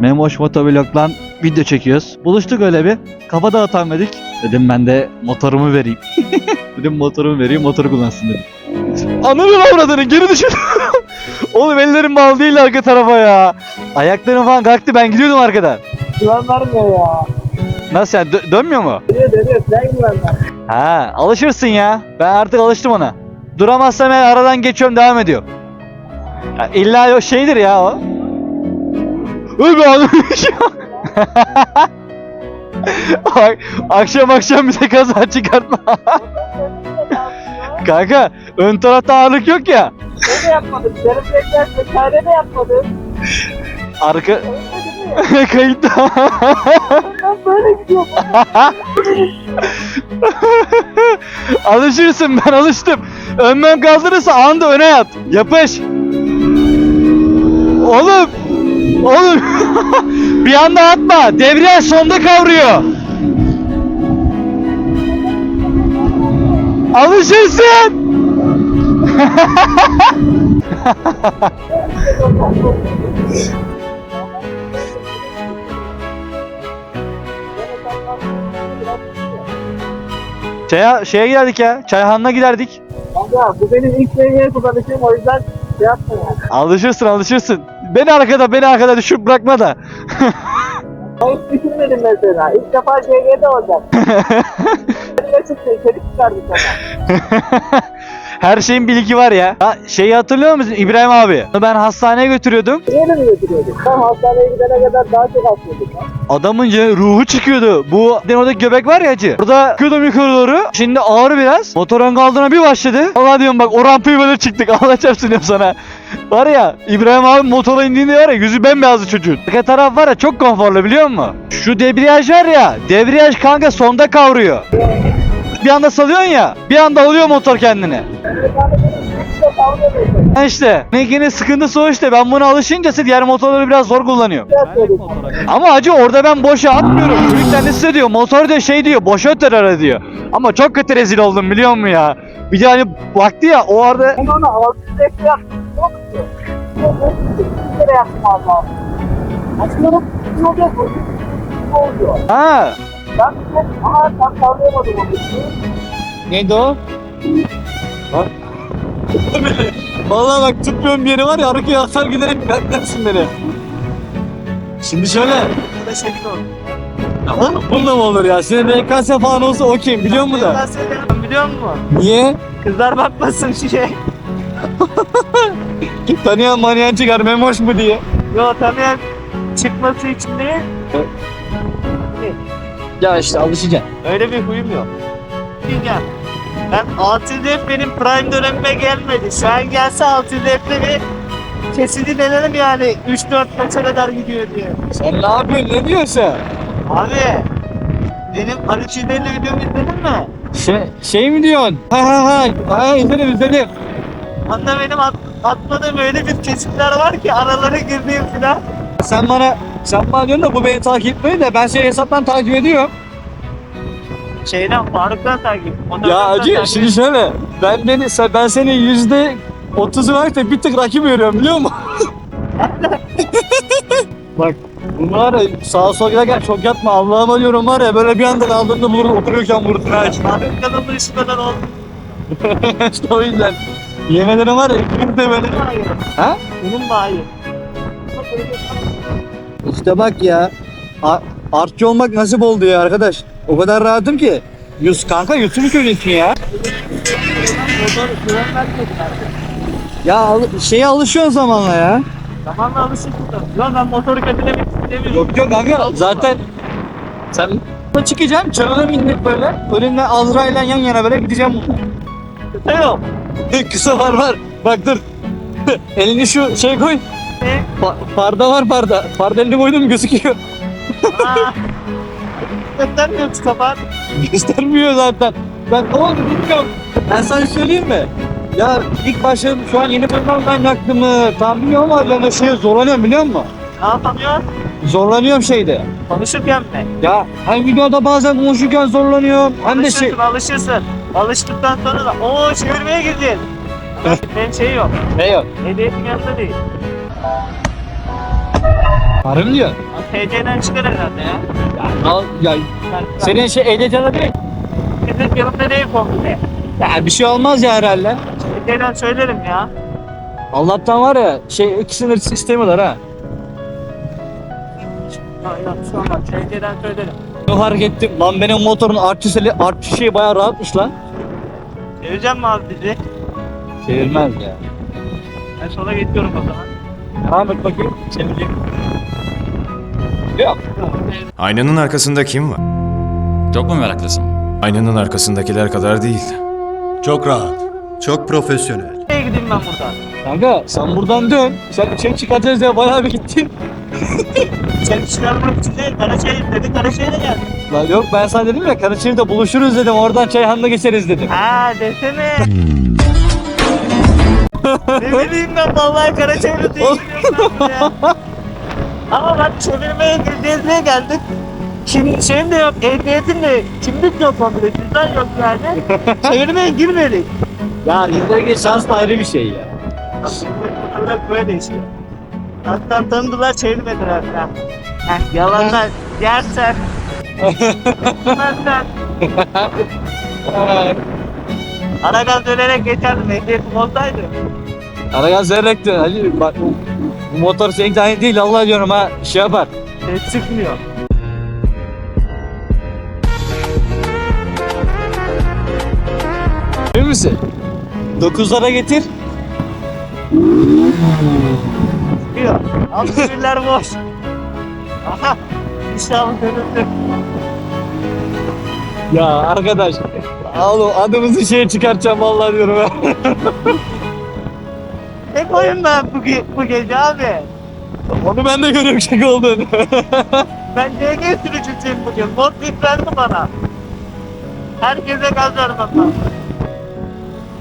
Memoş Motovlog'dan video çekiyoruz. Buluştuk öyle bir. Kafa dağıtan dedik. Dedim ben de motorumu vereyim. dedim motorumu vereyim motoru kullansın dedim. Ananın avradını geri düşün. Oğlum ellerim bağlı değil arka tarafa ya. Ayaklarım falan kalktı ben gidiyordum arkadan. Güven vermiyor ya. Nasıl yani dö- dönmüyor mu? Dönüyor dönüyor. Sen güven. Ha alışırsın ya. Ben artık alıştım ona. Duramazsam aradan geçiyorum devam ediyor. Ya illa o şeydir ya o. Öyle Ak- akşam akşam bize kaza çıkartma. Kanka ön tarafta ağırlık yok ya. Ne de yapmadım. Yarım bekler vesaire de yapmadım. Arka kayıtta. Ben böyle gidiyorum. Alışırsın ben alıştım. Önmen kaldırırsa anda öne yat. Yapış. Oğlum. Oğlum. bir anda atma. Devriyaj sonda kavruyor. Alışırsın. Şeye, şeye giderdik ya. Çayhanına giderdik. Kanka bu benim ilk seviyeye kullanışım o yüzden şey yapma yani. Alışırsın alışırsın. Beni arkada beni arkada düşüp bırakma da. Ben hiç düşünmedim mesela. İlk defa CG'de olacak. Önüme çıktı. İçerik çıkardı sana. Her şeyin bilgi var ya. ha şeyi hatırlıyor musun İbrahim abi? Ben hastaneye götürüyordum. Mi götürüyorduk? Tam hastaneye gidene kadar daha çok hastaydık. Adamın ruhu çıkıyordu. Bu oradaki göbek var ya acı. Burada çıkıyordum yukarı doğru. Şimdi ağır biraz. Motorun kaldığına bir başladı. Allah diyorum bak o rampayı böyle çıktık. Allah çarpsın diyorum sana. Var ya İbrahim abi motora indiğinde var ya yüzü bembeyazdı çocuğun. Arka taraf var ya çok konforlu biliyor musun? Şu debriyaj var ya. Debriyaj kanka sonda kavruyor. Bir anda salıyorsun ya. Bir anda alıyor motor kendini. Ha işte. Mekiğinin sıkıntısı o işte. Ben buna alışınca diğer motorları biraz zor. Yapıyorduk. Ama acı orada ben boşa atmıyorum. Çocuk kendisi diyor. Motor diyor şey diyor. Boşa öter ara diyor. Ama çok kötü rezil oldum biliyor musun ya? Bir de hani baktı ya o arada Ben onu altı dakika yaptım. Çok. Bir kere yaptım? Ne oluyor? ha Ben ama tam kavrayamadım onu. Neydi o? Vallahi bak tutmuyorum bir yeri var ya arkaya atar giderek beklersin beni. Şimdi şöyle. Burada şekil oldu. Tamam Bunda mı olur ya? Senin RKS falan olsa okeyim biliyor musun da? biliyor musun? Niye? Kızlar bakmasın şişe. Tanıyan manyan çıkar memoş mu diye. Yo tanıyan çıkması için değil. Ya işte alışacaksın. Öyle bir huyum yok. Diyeceğim. Ben 6 benim prime dönemime gelmedi. Şu an gelse 6 defle bir kesidi denerim yani 3-4 maça kadar gidiyor diye. Sen ne yapıyorsun? Ne diyorsun? Abi benim Ali Çiğdeli videomu izledin mi? Şey, şey mi diyorsun? Ha ha ha. Ha izledim izledim. Onda benim at, atmadığım öyle bir kesitler var ki aralara girdiğim filan. Sen bana sen bana diyorsun da bu beni takip etmiyor da ben seni hesaptan takip ediyorum. Şeyden Faruk'tan takip. Ya acı şimdi şöyle. Ben beni sen- ben seni yüzde otuzu var da bir tık rakip veriyorum biliyor musun? Bak bunu var ya sağa sola giderken çok yatma Allah'ıma diyorum var ya böyle bir anda kaldığında bulur oturuyorken vurdun ha. Faruk kanalının şu kadar oldu. işte o yüzden. Yemin ederim var ya ikimiz de böyle. Hayır. Ha? Bunun hayır? İşte bak ya. A- artçı olmak nasip oldu ya arkadaş. O kadar rahatım ki. Yus kanka Yusuf'u kölesin ya. Ya al- şeye alışıyorsun zamanla ya. Zamanla alışırsın da. Lan ben motoru kötülemek istemiyorum. Yok yok kanka zaten sen çıkacağım çarına bindik böyle. Önümle Azra ile yan yana böyle gideceğim. Yok. Kısa var var. Bak dur. Elini şu şey koy. Ne? Pa- parda var parda. Parda elini koydum gözüküyor. Aa. Göstermiyorsun kapat. Göstermiyor zaten. Ben ne oldu bilmiyorum. Ben sana söyleyeyim mi? Ya ilk başta şu an yeni bölümden ben yaktığımı tam bilmiyorum ama ben de şeye zorlanıyorum biliyor musun? Ne yapamıyorsun? Zorlanıyorum şeyde. Konuşurken mi? Ya hem videoda bazen konuşurken zorlanıyorum hem de şey... Alışırsın, alışırsın. Alıştıktan sonra da ooo çevirmeye girdin. Benim şey yok. Ne yok? Hediyetin yanında değil. Mi diyor? TC'den çıkar herhalde ya. Al, ya senin şey ehliyetine değil. Senin yanımda değil komple. Ya bir şey olmaz ya herhalde. TC'den söylerim ya. Allah'tan var ya şey iki sınır istemiyorlar ha. Aynen şu an TC'den söylerim. Ne fark ettim lan benim motorun artçı şeyi bayağı rahatmış lan. Seveceğim mi abi bizi? Çevirmez ya. Ben sola geçiyorum o zaman. Devam et bakayım. Çevireyim. Yok. Aynanın arkasında kim var? Çok mu meraklısın? Aynanın arkasındakiler kadar değil. Çok rahat. Çok profesyonel. Nereye gideyim ben buradan? Kanka sen buradan dön. Sen içeri çıkacağız diye bayağı bir gittin. Seni çıkarmak için de Karaçay'ım dedi. Karaçay'a da geldim. Lan yok ben sana dedim ya Karaçay'da buluşuruz dedim. Oradan Çayhan'da geçeriz dedim. Ha desene. ne bileyim ben vallahi Karaçay'la değilim ya. Ama bak çevirmeye gireceğiz diye geldik. Şimdi şeyim de yok, ehliyetim de kimlik yok komple, cüzdan yok yani. Çevirmeye girmedik. Ya yıldaki şans da ayrı bir şey ya. Bırak böyle işte. Hatta tanıdılar çevirmediler falan. Heh, yalanlar yersen. Yemezsen. Aragaz dönerek geçerdim. Ehliyetim olsaydı. Arayan zerrekti. Hadi bak bu, motor senin tane değil Allah diyorum ha. Şey yapar. Ses çıkmıyor. Emin misin? Dokuzlara getir. Çıkıyor. Altı boş. Aha. İnşallah dönüldü. Ya arkadaş. Oğlum adımızı şeye çıkartacağım vallahi diyorum ha. Ne koyayım ben bu, ge- bu gece abi? Onu ben de görüyorum şaka olduğunu. Ben DG sürücüsüyüm bugün. Mod yüklendi bana. Herkese gaz vermem lazım.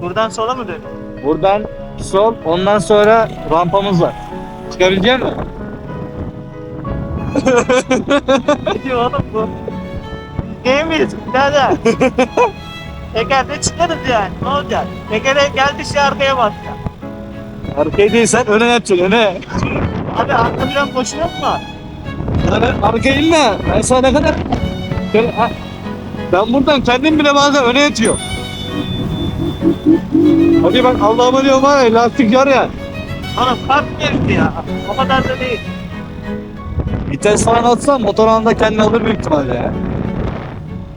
Buradan sola mı dönüyor? Buradan sol ondan sonra rampamız var. Çıkabilecek misin? Ne diyor oğlum bu? Değil miyiz birader? Tekerde çıkarız yani. Ne olacak? Tekere geldi şey arkaya basacak. Arkaya değil sen öne yatacaksın öne. Abi arka biraz boşuna mı var? Yani arkaya inme. Ben sana ne kadar... Ben, ha. ben buradan kendim bile bazen öne yatıyorum. Hadi bak Allah'ıma diyorum var ya lastik var ya. Oğlum kalk geldi ya. O kadar da değil. Vites falan atsan motor anında kendini alır büyük ihtimalle ya.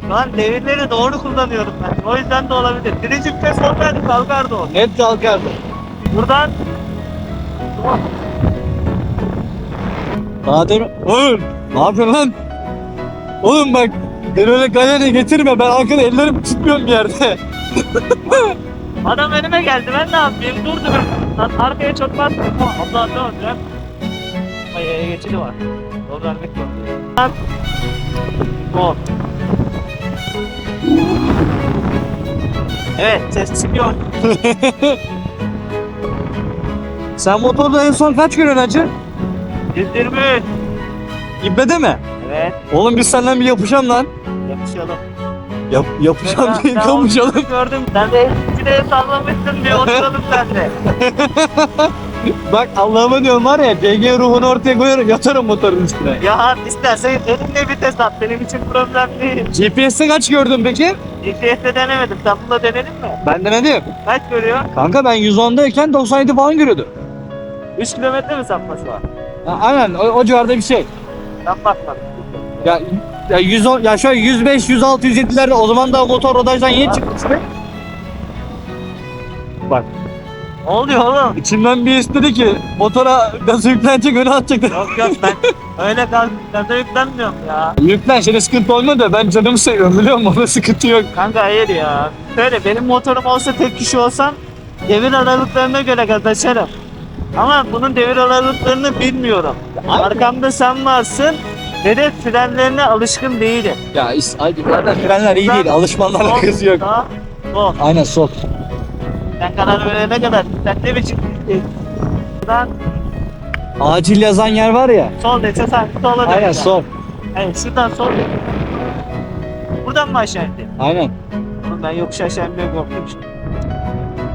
Şu an devirleri doğru kullanıyorum ben. O yüzden de olabilir. Birinci vites olsaydı kalkardı o. Net kalkardı. Buradan demin... Oğlum ne yapıyorsun lan? Oğlum bak beni öyle galereye getirme ben arkada ellerim tutmuyorum bir yerde. adam önüme geldi. Ben ne yapayım? Durdum. Lan arkaya çok bastım. Allah ne olacak? Ay geçidi var. Yol vermek zorundayım. Lan. O. Evet ses çıkıyor. Sen motorda en son kaç gün önce? 123. İbbe'de mi? Evet Oğlum biz senden bir yapışalım lan. yapışalım. Yap, yapışalım Ben- değil ben Gördüm. Sen de eskide sallamışsın bir oturalım sen de. Bak Allah'ıma diyorum var ya DG ruhunu ortaya koyarım yatarım motorun üstüne. Ya istersen elinle vites at. Benim için problem değil. GPS'te kaç gördün peki? GPS'te denemedim. Sen bununla denedim mi? Ben denedim. Kaç görüyor? Kanka ben 110'dayken 97 falan görüyordu. 3 kilometre mi sapması var? Ha, aynen o, o civarda bir şey. Ben bakmadım. Ya ya 110 ya şöyle 105 106 107'lerde o zaman da motor rodajdan yeni çıkmıştı. Bak Ne oluyor oğlum? içimden bir his dedi ki motora gazı yüklenecek öne atacak. Yok yok ben öyle gaz, gaza yüklenmiyorum ya. Yüklen şimdi sıkıntı olmuyor da ben canımı seviyorum biliyor musun? Onda sıkıntı yok. Kanka hayır ya. Şöyle benim motorum olsa tek kişi olsam devir aralıklarına göre gaz açarım. Ama bunun devir aralıklarını bilmiyorum. Arkamda sen varsın ve de frenlerine alışkın değilim. Ya is- ay, zaten frenler iyi değil alışmanla Sol, alakası yok. sağ, sol. Aynen sol. Sen karar verene kadar sen ne biçim Buradan Acil yazan yer var ya. sol dese sen sola dön. Aynen sol. Evet şuradan sol. Buradan mı aşağı indin? Aynen. Oğlum ben yokuş aşağı inmiyorum yokmuş.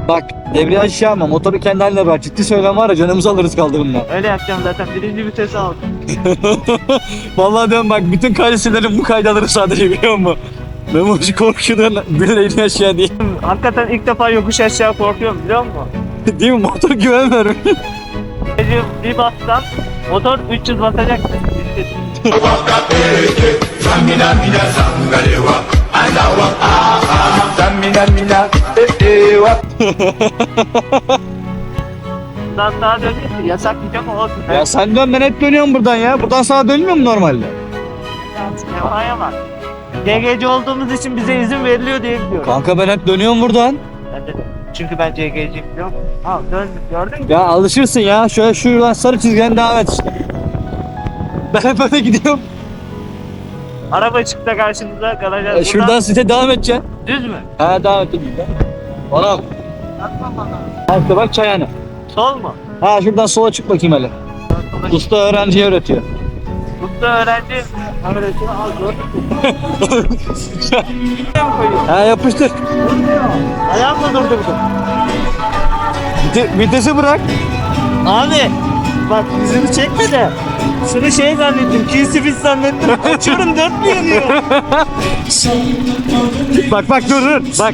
Bak debriyaj şey ama motoru kendi haline bırak. Ciddi söylem var ya canımızı alırız kaldırımdan. Öyle yapacağım zaten. Birinci vitesi aldım. Vallahi diyorum bak bütün kaydesilerim bu kaydı alırım sadece biliyor musun? Memoji korkudan birileri aşağı değil. Hakikaten ilk defa yokuş aşağı korkuyorum biliyor musun? değil mi? Motor güvenmiyorum. Gece bir bassam motor 300 basacak. Bundan sağa dönüyorsun. Yasak diyeceğim ama olsun. ya sen dön ben hep dönüyorum buradan ya. Buradan sağa dönmüyor mu normalde? Levhaya bak. CGC olduğumuz için bize izin veriliyor diye biliyorum. Kanka ben hep dönüyorum buradan. Ben de çünkü ben CGC biliyorum. Al dön gördün mü? Ya alışırsın ya. Şöyle şuradan sarı çizgiden devam et işte. Ben hep öyle gidiyorum. Araba çıktı karşımıza garaja. Ya Şuradan site devam edeceksin. düz mü? Ha devam et. Bana bak. Ha işte bak çayhane. Sol mu? Ha şuradan sola çık bakayım hele. Usta öğrenciye öğretiyor. Usta öğrenci öğretimi al koyuyor. Ha yapıştır. Ayağımla durdurdum. Vite- vitesi bırak. Abi bak yüzünü çekme de. Şunu şey zannettim, Kill zannettim. Açıyorum dört mü yanıyor? Bak bak dur dur. Bak.